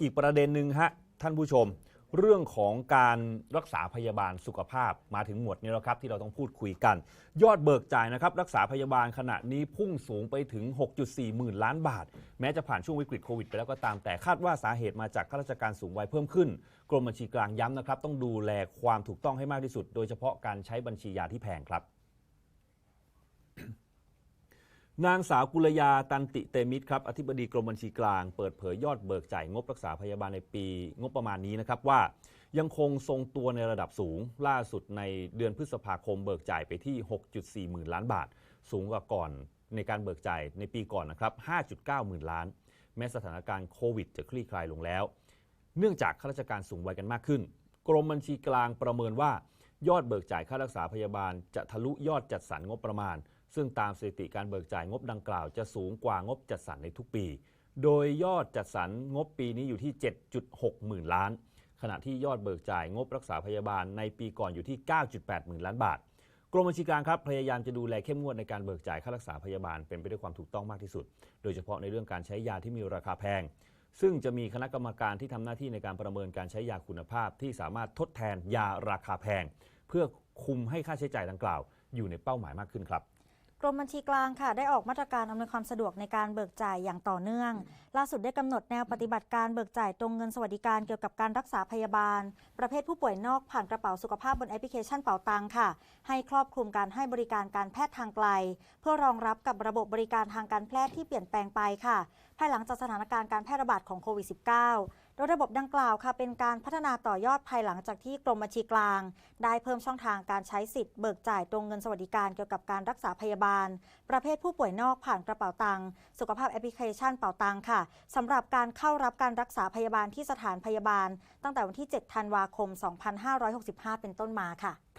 อีกประเด็นหนึ่งฮะท่านผู้ชม เรื่องของการรักษาพยาบาลสุขภาพมาถึงหมวดนี้แล้วครับ ที่เราต้องพูดคุยกัน ยอดเบิกจ่ายนะครับ รักษาพยาบาลขณะนี้พุ่งสูงไปถึง 6.4 หมื่นล้านบาท แม้จะผ่านช่วงวิกฤตโควิดไปแล้วก็ตามแต่คาดว่าสาเหตุมาจากข้าราชการสูงวัยเพิ่มขึ้น กรมบัญชีกลางย้ำนะครับ ต้องดูแลความถูกต้องให้มากที่สุด โดยเฉพาะการใช้บัญชียาที่แพงครับ นางสาวกุลยาตันติเตมิตรครับอธิบดีกรมบัญชีกลางเปิดเผยยอดเบิกจ่ายงบรักษาพยาบาลในปีงบประมาณนี้นะครับว่า ยังคงทรงตัวในระดับสูง ล่าสุดในเดือนพฤษภาคมเบิกจ่ายไปที่ 6.4 หมื่นล้านบาท สูงกว่าก่อนในการเบิกจ่ายในปีก่อนนะครับ 5.9 หมื่นล้าน แม้สถานการณ์โควิดจะคลี่คลายลงแล้ว เนื่องจากข้าราชการสูงวัยกันมากขึ้น กรมบัญชีกลางประเมินว่า ยอดเบิกจ่ายค่ารักษาพยาบาลจะทะลุยอดจัดสรรงบประมาณ ซึ่งตามสถิติการเบิกจ่ายงบดังกล่าวจะสูงกว่างบจัดสรรในทุกปี โดยยอดจัดสรรงบปีนี้อยู่ที่ 7.6 หมื่นล้าน ขณะที่ยอดเบิกจ่ายงบรักษาพยาบาลในปีก่อนอยู่ที่ 9.8 หมื่นล้านบาท กรมบัญชีกลางครับพยายามจะดูแลเข้มงวดในการเบิกจ่ายค่ารักษาพยาบาลเป็นไปด้วยความถูกต้องมากที่สุด โดยเฉพาะในเรื่องการใช้ยาที่มีราคาแพงซึ่งจะมีคณะกรรมการที่ทำหน้าที่ในการประเมินการใช้ยาคุณภาพที่สามารถทดแทนยาราคาแพง เพื่อคุมให้ค่าใช้จ่ายดังกล่าว อยู่ในเป้าหมายมากขึ้นครับ กรมบัญชีกลางค่ะได้ออกมาตรการอำนวยความสะดวกในการเบิกจ่ายอย่างต่อเนื่อง ล่าสุดได้กำหนดแนวปฏิบัติการเบิกจ่ายตรงเงินสวัสดิการเกี่ยวกับการรักษาพยาบาล ประเภทผู้ป่วยนอกผ่านกระเป๋าสุขภาพบนแอปพลิเคชันเป๋าตังค่ะ ให้ครอบคลุมการให้บริการการแพทย์ทางไกล เพื่อรองรับกับระบบบริการทางการแพทย์ที่เปลี่ยนแปลงไปค่ะ ภายหลังจากสถานการณ์การแพร่ระบาดของโควิด -19 โดยระบบดังกล่าวค่ะเป็นการพัฒนาต่อยอดภายหลังจากที่กรมบัญชีกลาง ได้เพิ่มช่องทางการใช้สิทธิ์เบิกจ่ายตรงเงินสวัสดิการเกี่ยวกับการรักษาพยาบาล ประเภทผู้ป่วยนอกผ่านกระเป๋าตังสุขภาพแอปพลิเคชันเป๋าตังค่ะสำหรับการเข้ารับการรักษาพยาบาลที่สถานพยาบาล ตั้งแต่วันที่ 7 ธันวาคม 2565 เป็นต้นมาค่ะ